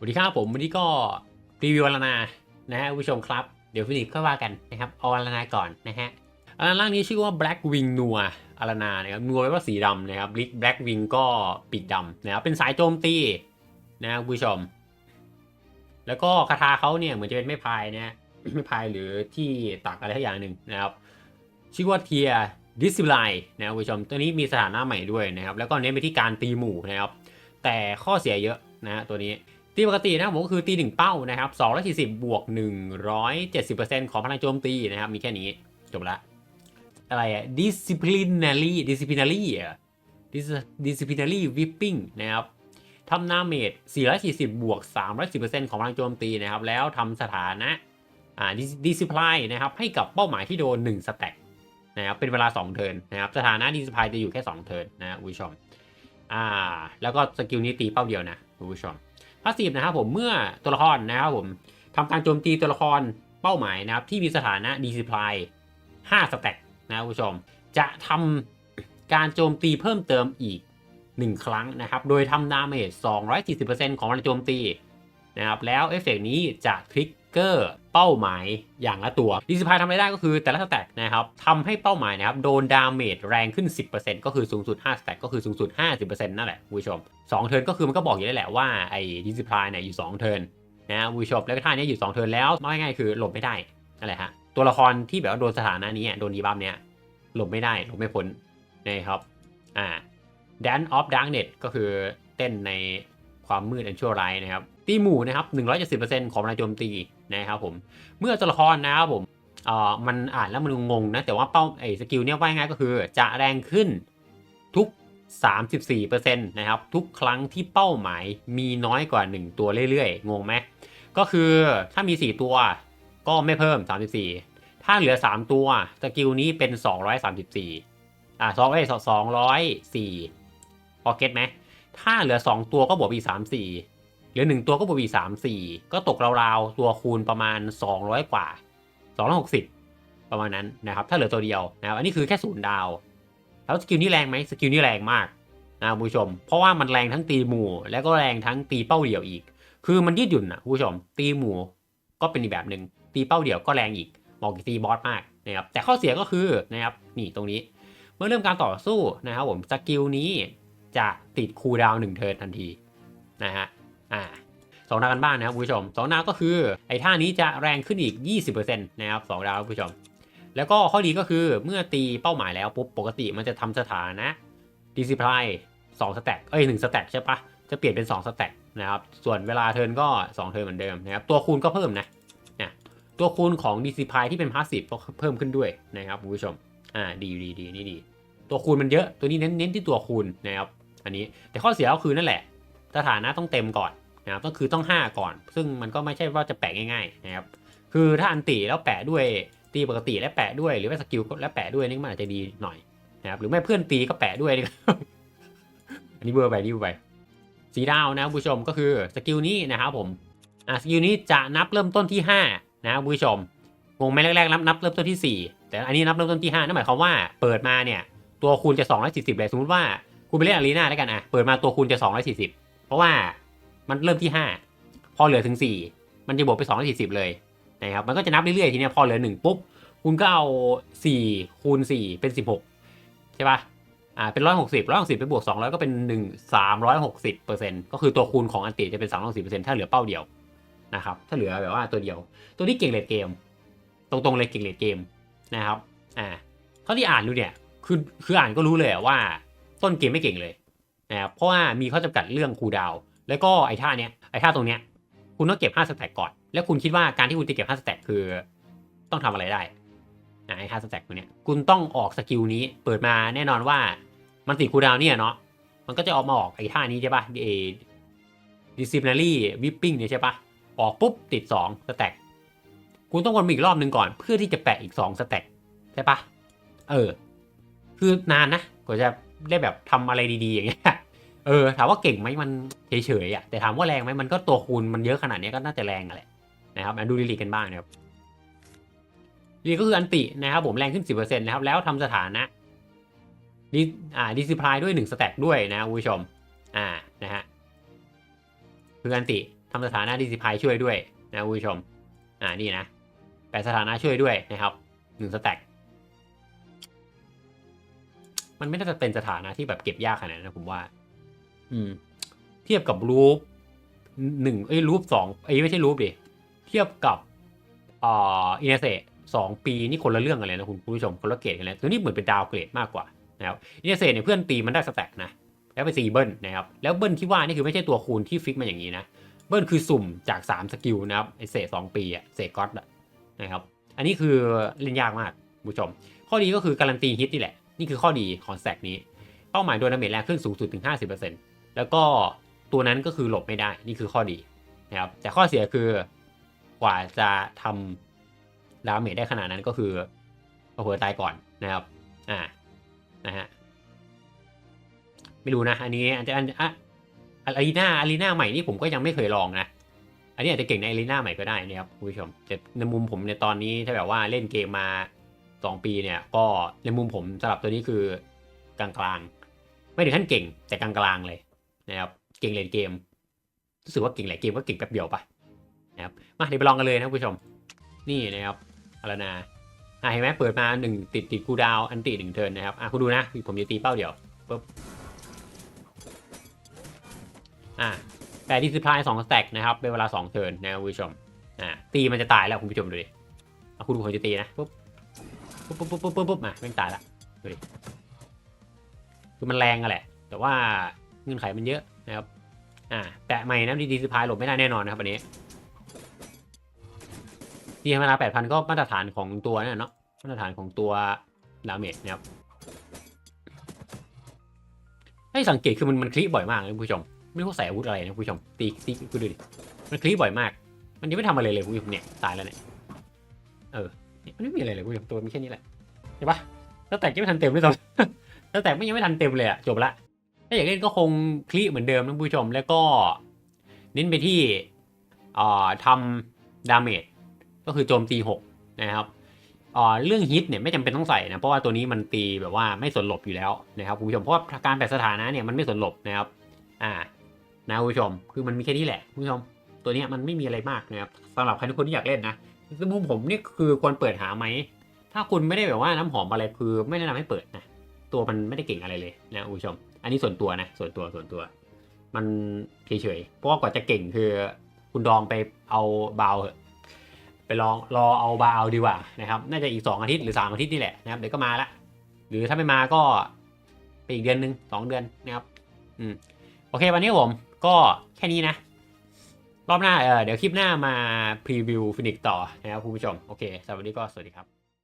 สวัสดีครับผมวันนี้ก็รีวิวอลนานะฮะคุณผู้ชมครับ เดี๋ยวฟินิกก็ว่ากันนะครับเอาอลนาก่อนนะฮะอลนาร่างนี้ชื่อว่า Black Wing นัวอลนานะครับนัวแปลว่าสีดำนะครับลิก Black Wing ก็ปีกดำนะครับเป็นสายโจมตีนะคุณผู้ชม แล้วก็คาถาเขาเนี่ยเหมือนจะเป็นไม้พายนะฮะไม้พายหรือที่ตักอะไรทักอย่างหนึ่งนะครับชื่อว่าเทียดิสซิไลนะครับคุณผู้ชมตัวนี้มีสถานะใหม่ด้วยนะครับแล้วก็เน้นไปที่การตีหมู่นะครับแต่ข้อเสียเยอะนะฮะตัวนี้ ตีปกตินะครับผมก็คือตีหนึ่งเป้านะครับ240 บวก 170%ของพลังโจมตีนะครับ มีแค่นี้ จบละ อะไรอะ disciplinary disciplinary disciplinary whipping นะครับทำหน้าเมจ440 บวก 310%ของพลังโจมตีนะครับ แล้วทำสถานะอ่า dis- discipline นะครับ ให้กับเป้าหมายที่โดน 1 สแต็กนะครับ เป็นเวลา 2 เทิร์นนะครับ สถานะ discipline จะอยู่แค่ 2 เทิร์นนะคุณผู้ชมอ่า แล้วก็สกิลนี้ตีเป้าเดียวนะคุณผู้ชม พาสซีฟนะครับผมเมื่อตัวละครนะครับผมทำการโจมตีตัวละครเป้าหมายนะครับ ที่มีสถานะดีซิพลาย5สแต็กนะครับผู้ชม จะทำการโจมตีเพิ่มเติมอีก 1 ครั้งนะครับ โดยทำดาเมจ240%ของพลังโจมตีนะครับแล้วเอฟเฟกต์นี้จะทริก เกอร์เป้าหมายอย่างละตัวดีซิพายทำอะไรได้ก็คือแต่ละสแต็กนะครับทำให้เป้าหมายนะครับโดนดาเมจแรงขึ้น 10%ก็คือสูงสุด5สแต็กก็คือสูงสุด 50%นั่นแหละคุณผู้ชม2เทิร์นก็คือมันก็บอกอยู่แล้วแหละว่าไอ้ดิสพายเนี่ยอยู่ 2 เทิร์นนะคุณผู้ชมแล้วก็ท่านี้อยู่ 2 เทิร์นแล้วง่ายๆคือหลบไม่ได้นั่นแหละฮะตัวละครที่แบบว่าโดนสถานะนี้โดนดีบัฟเนี้ยหลบไม่ได้หลบไม่พ้นนะครับอ่า Dan of Darkness ก็คือเต้นใน ความมืดอันชั่วร้ายนะครับ ตีหมู่นะครับ170%ของพลังโจมตีนะครับผม เมื่อตัวละครนะครับผมเอ่อมันอ่านแล้วมันงงนะ แต่ว่าเป้าไอ้สกิลเนี่ยว่าง่ายก็คือ จะแรงขึ้นทุก 34%นะครับ ทุกครั้งที่เป้าหมายมีน้อยกว่า 1 ตัวเรื่อยๆ งงไหมก็คือถ้ามี 4 ตัวก็ไม่เพิ่ม 34 ถ้าเหลือ 3 ตัวสกิลนี้เป็น 234อ่าสองเอ้ยสองร้อยสี่พอเก็ตไหม ถ้าเหลือ 2 ตัวก็บวกอีกสามสี่เหลือ 1 ตัวก็บวกอีกสามสี่ก็ตกราวๆ ตัวคูณประมาณ 200 กว่า 260 ประมาณนั้นนะครับ ถ้าเหลือตัวเดียวนะครับอันนี้คือแค่ศูนย์ดาวแล้วสกิลนี้แรงไหมสกิลนี้แรงมากนะคุณผู้ชม เพราะว่ามันแรงทั้งตีหมู่ แล้วก็แรงทั้งตีเป้าเดี่ยวอีก คือมันยืดหยุ่นนะคุณผู้ชม ตีหมู่ก็เป็นอีกแบบหนึ่งตีเป้าเดี่ยวก็แรงอีกเหมาะกับตีบอสมากนะครับแต่ข้อเสียก็คือนะครับนี่ตรงนี้ เมื่อเริ่มการต่อสู้นะครับผมสกิลนี้ จะติดคูลดาวน์หนึ่งเทิร์นทันทีนะฮะอ่าสองดาวกันบ้างนะครับคุณผู้ชมสองดาวก็คือไอ้ท่านี้จะแรงขึ้นอีก 20%นะครับสองดาวคุณผู้ชม แล้วก็ข้อดีก็คือเมื่อตีเป้าหมายแล้วปุ๊บปกติมันจะทำสถานะดิซิพลายสองสแต็กเอ้ยหนึ่งสแต็กใช่ปะจะเปลี่ยนเป็น 2 สแต็กนะครับส่วนเวลาเทิร์นก็ 2 เทิร์นเหมือนเดิมนะครับตัวคูณก็เพิ่มนะนะตัวคูณของดิซิพลายที่เป็นพาสซีฟก็เพิ่มขึ้นด้วยนะครับคุณผู้ชมอ่าดีดีดีนี่ดีตัวคูณมันเยอะตัวนี้เน้นเน้นที่ตัวคูณนะครับ อันนี้แต่ข้อเสียก็คือนั่นแหละสถานะต้องเต็มก่อนนะครับต้องคือต้อง 5 ก่อน ซึ่งมันก็ไม่ใช่ว่าจะแปะง่ายๆนะครับคือถ้าอันตีแล้วแปะด้วยตีปกติและแปะด้วย หรือว่าสกิลและแปะด้วยนี่มันอาจจะดีหน่อยนะครับหรือไม่เพื่อนตีก็แปะด้วยนี่อันนี้เบอร์ไปนี่เบอร์ไปสีดาวนะคุณผู้ชมก็คือสกิลนี้นะครับผมอะสกิลนี้จะนับเริ่มต้นที่ 5 นะคุณผู้ชมงงไหมแรกๆนับนับเริ่มต้นที่ 4 แต่อันนี้นับเริ่มต้นที่5นั่นหมายความว่าเปิดมาเนี่ยตัวคูณจะ 240เลยสมมติว่า คุณไปเล่นอารีนาแล้วกันอะ เปิดมาตัวคูณจะ 240 เพราะว่ามันเริ่มที่ 5 พอเหลือถึง 4 มันจะบวกไป 240 เลยนะครับ มันก็จะนับเรื่อยๆ ทีเนี้ยพอเหลือ 1 ปุ๊บ คุณก็เอา 4 คูณ 4 เป็น 16 ใช่ปะอ่า เป็น 160 160ไปบวก 200 ก็เป็น 1 360เปอร์เซ็นต์ก็คือตัวคูณของอันติจะเป็น 360เปอร์เซ็นต์ถ้าเหลือเป้าเดียวนะครับ ถ้าเหลือแบบว่าตัวเดียว ตัวนี้เก่งเลดเกม ตรงๆเลยเก่งเลดเกมนะครับ อ่าเท่าที่อ่านดูเนี่ย คือ คืออ่านก็รู้เลยว่า ต้นเกมไม่เก่งเลยนะครับเพราะว่ามีข้อจำกัดเรื่องคูดาวแล้วก็ไอ้ท่าเนี้ยไอ้ท่าตรงเนี้ยคุณต้องเก็บ5สแต็กก่อน แล้วคุณคิดว่าการที่คุณจะเก็บ5สแต็กคือ ต้องทำอะไรได้นะไอ้5สแต็กตัวเนี้ยคุณต้องออกสกิลนี้เปิดมาแน่นอนว่ามันติดคูดาวเนี่ยเนาะมันก็จะออกมาออกไอ้ท่านี้ใช่ปะเอ disciplinary whipping เนี่ยใช่ปะออกปุ๊บติด2สแต็กคุณต้องวนอีกรอบหนึ่งก่อน เพื่อที่จะแปะอีก2สแต็กใช่ปะเออ คือนานนะกว่าจะ ได้แบบทำอะไรดีๆอย่างเงี้ยเออถามว่าเก่งไหมมันเฉยๆอะแต่ถามว่าแรงไหมมันก็ตัวคูณมันเยอะขนาดนี้ก็น่าจะแรงแหละนะครับมาดูลิลิกันบ้างนะครับลิลิก็คืออันตินะครับผมแรงขึ้น 10%นะครับแล้วทำสถานะดิอ่าดิซิพลายด้วย1สแต็กด้วยนะคุณผู้ชมอ่านะฮะคืออันติทำสถานะดีซิพายช่วยด้วยนะคุณผู้ชมอ่านี่นะแปดสถานะช่วยด้วยนะครับหนึ่งสแต็ก มันไม่น่าจะเป็นสถานะที่แบบเก็บยากขนาดนั้นนะผมว่า อืม เทียบกับรูปหนึ่งเอ้ยรูปสองเอ้ยไม่ใช่รูปดิเทียบกับอ่าอินเนเซสองปีนี่คนละเรื่องกันเลยนะคุณผู้ชมคนละเกรดกันเลยตัวนี้เหมือนเป็นดาวเกรดมากกว่านะครับอินเนเซเนี่ยเพื่อนตีมันได้สแต็กนะแล้วไปซีเบิลนะครับแล้วเบิลที่ว่านี่คือไม่ใช่ตัวคูณที่ฟิกมาอย่างนี้นะเบิลคือสุ่มจาก3สกิลนะครับไอเศษสองปีอะเศษก๊อตอะนะครับอันนี้คือเล่นยากมากคุณผู้ชม ข้อดีก็คือการันตีฮิตนี่แหละ นี่คือข้อดีของแซกนี้ เป้าหมายโดนดาเมจแรงขึ้นสูงสุดถึง 50%แล้วก็ตัวนั้นก็คือหลบไม่ได้ นี่คือข้อดีนะครับแต่ข้อเสียคือกว่าจะทำดาเมจได้ขนาดนั้นก็คือเผลอๆตายก่อนนะครับ อ่า นะฮะ ไม่รู้นะ อันนี้อันจะอันอะอารีนาอารีนาใหม่นี่ผมก็ยังไม่เคยลองนะ อันนี้อาจจะเก่งในอารีนาใหม่ก็ได้นะครับคุณผู้ชมแต่ในมุมผมในตอนนี้ถ้าแบบว่าเล่นเกมมา 2 ปีเนี่ยก็ในมุมผมสำหรับตัวนี้คือกลางๆ ไม่ถึงขั้นเก่งแต่กลางๆเลยนะครับเก่งเล่นเกมรู้สึกว่าเก่งหลายเกมก็เก่งแป๊บเดียวปะนะครับมาเดี๋ยวไปลองกันเลยนะคุณผู้ชม นี่นะครับอารนาอะเห็นไหมเปิดมาหนึ่งติดติดคูดาวอันติหนึ่งเทินนะครับอะคุณดูนะผมจะตีเป้าเดียวปุ๊บอะแต่ดิสพลายสองสแต็กนะครับเป็นเวลาสองเทินนะครับคุณผู้ชมอะตีมันจะตายแล้วคุณผู้ชมดูดิเอาคุณดูผมจะตีนะปุ๊บ ปุ๊บปุ๊บปุ๊บปุ๊บปุ๊บปุ๊บมาแม่งตายละดูดิคือมันแรงอะแหละ แต่ว่าเงื่อนไขมันเยอะนะครับ อ่า แปะใหม่นะดีดีสพายหลบไม่ได้แน่นอนนะครับอันนี้ดีเวลาแปดพันก็มาตรฐานของตัวนั่นนะเนาะมาตรฐานของตัวดาเมจนะครับให้สังเกตคือมันมันคลิปบ่อยมากเลยคุณผู้ชม ไม่รู้ว่าใส่อาวุธอะไรนะคุณผู้ชม ตีตีกูดูดิมันคลิปบ่อยมาก มันยังไม่ทำอะไรเลยคุณผู้ชมเนี่ยตายแล้วเนี่ยเออ มันไม่มีอะไรเลยคุณผู้ชมตัวมีแค่นี้แหละเห็นปะแล้วแต่ยังไม่ทันเต็มด้วยซ้ำแล้วแต่ไม่ยังไม่ทันเต็มเลยอะจบละถ้าอยากเล่นก็คงคลิเหมือนเดิมนะคุณผู้ชมแล้วก็เน้นไปที่อ่าทำดาเมจก็คือโจมตี 6 นะครับอ่าเรื่องฮิตเนี่ยไม่จำเป็นต้องใส่นะ เพราะว่าตัวนี้มันตีแบบว่าไม่สนหลบอยู่แล้วนะครับคุณผู้ชมเพราะว่าการแปลสถานะเนี่ยมันไม่สนหลบนะครับ อ่านะคุณผู้ชมคือมันมีแค่นี้แหละคุณผู้ชมตัวนี้มันไม่มีอะไรมากนะครับสำหรับใครทุกคนที่อยากเล่นนะ ในมุมผมนี่คือควรเปิดหาไหม ถ้าคุณไม่ได้แบบว่าน้ำหอมอะไรคือไม่แนะนำให้เปิดนะ ตัวมันไม่ได้เก่งอะไรเลยนะคุณผู้ชม อันนี้ส่วนตัวนะ ส่วนตัวส่วนตัว มันเฉยๆ เพราะว่ากว่าจะเก่งคือ คุณดองไปเอาบาวไปลองรอเอาบาวดีกว่านะครับ น่าจะอีก 2 อาทิตย์หรือ 3 อาทิตย์นี่แหละนะครับเดี๋ยวก็มาละ หรือถ้าไม่มาก็ไปอีกเดือนหนึ่งสองเดือนนะครับ อืม โอเควันนี้ผมก็แค่นี้นะ รอบหน้าเออเดี๋ยวคลิปหน้ามาพรีวิวฟินิกต่อนะครับคุณผู้ชมโอเคสำหรับวันนี้ก็สวัสดีครับ